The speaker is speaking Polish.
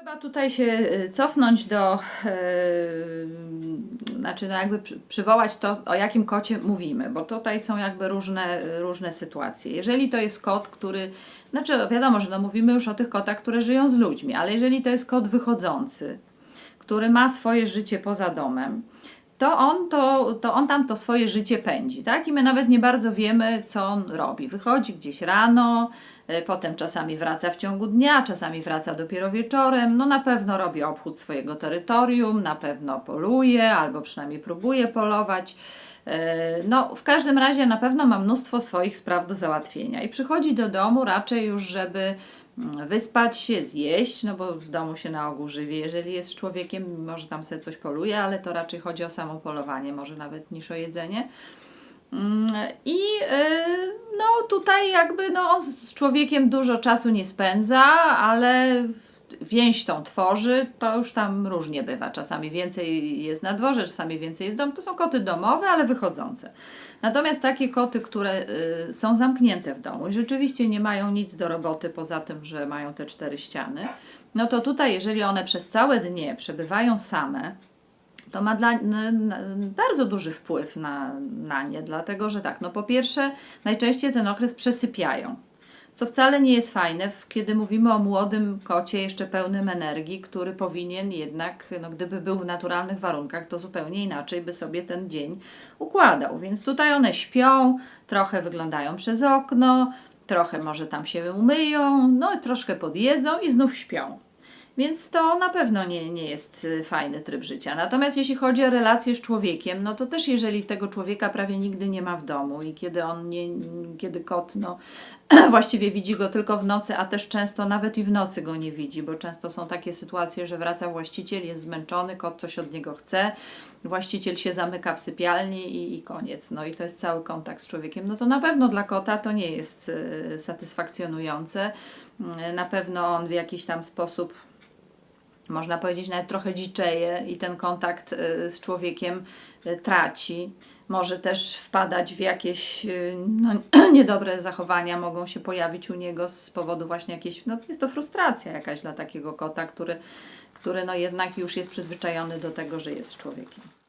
Trzeba tutaj się y, cofnąć do, e, znaczy no jakby przy- przywołać to, o jakim kocie mówimy, bo tutaj są jakby różne, różne sytuacje. Jeżeli to jest kot, który, znaczy no wiadomo, że no mówimy już o tych kotach, które żyją z ludźmi, ale jeżeli to jest kot wychodzący, który ma swoje życie poza domem, to on, to, to on tam to swoje życie pędzi, tak? I my nawet nie bardzo wiemy, co on robi. Wychodzi gdzieś rano, y, potem czasami wraca w ciągu dnia, czasami wraca dopiero wieczorem. No na pewno robi obchód swojego terytorium, na pewno poluje, albo przynajmniej próbuje polować. Y, No, w każdym razie na pewno ma mnóstwo swoich spraw do załatwienia i przychodzi do domu raczej już, żeby wyspać się, zjeść, no bo w domu się na ogół żywi. Jeżeli jest człowiekiem, może tam sobie coś poluje, ale to raczej chodzi o samo polowanie, może nawet niż o jedzenie. Mm, I y, no tutaj jakby no, on z człowiekiem dużo czasu nie spędza, ale więź tą tworzy, to już tam różnie bywa. Czasami więcej jest na dworze, czasami więcej jest domu. To są koty domowe, ale wychodzące. Natomiast takie koty, które y, są zamknięte w domu i rzeczywiście nie mają nic do roboty poza tym, że mają te cztery ściany, no to tutaj, jeżeli one przez całe dnie przebywają same, to ma dla, bardzo duży wpływ na, na nie, dlatego że tak, no po pierwsze, najczęściej ten okres przesypiają. Co wcale nie jest fajne, kiedy mówimy o młodym kocie, jeszcze pełnym energii, który powinien jednak, no gdyby był w naturalnych warunkach, to zupełnie inaczej by sobie ten dzień układał. Więc tutaj one śpią, trochę wyglądają przez okno, trochę może tam się umyją, no i troszkę podjedzą i znów śpią. Więc to na pewno nie, nie jest y, fajny tryb życia. Natomiast jeśli chodzi o relacje z człowiekiem, no to też jeżeli tego człowieka prawie nigdy nie ma w domu i kiedy on nie, kiedy kot, no właściwie widzi go tylko w nocy, a też często nawet i w nocy go nie widzi, bo często są takie sytuacje, że wraca właściciel, jest zmęczony, kot coś od niego chce, właściciel się zamyka w sypialni i, i koniec. No i to jest cały kontakt z człowiekiem. No to na pewno dla kota to nie jest y, satysfakcjonujące. Y, Na pewno on w jakiś tam sposób można powiedzieć, nawet trochę dziczeje i ten kontakt y, z człowiekiem y, traci. Może też wpadać w jakieś y, no, niedobre zachowania, mogą się pojawić u niego z powodu właśnie jakiejś, no jest to frustracja jakaś dla takiego kota, który, który no jednak już jest przyzwyczajony do tego, że jest człowiekiem.